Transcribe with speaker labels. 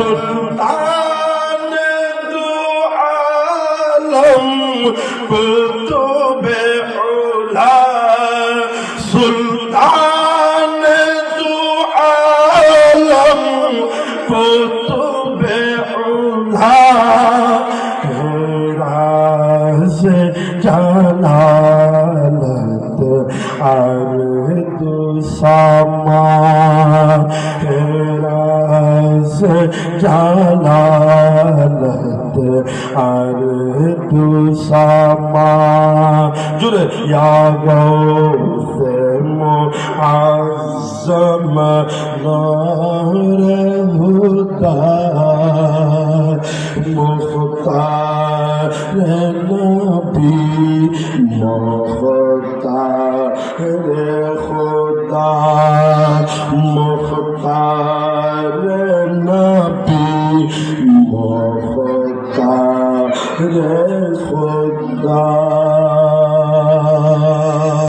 Speaker 1: সুলতান দু আলম কুতুবে উলা সুলতান দু আলম কুতুবে উলা রাজ জালালত আর দু সামা জালালত আর দু সামা জুড়ে, ইয়া গৌসে মুআজ্জম নূর হুদা মুখতার নবী, মুখতার খোদা। মুখতার নবী রে খোদা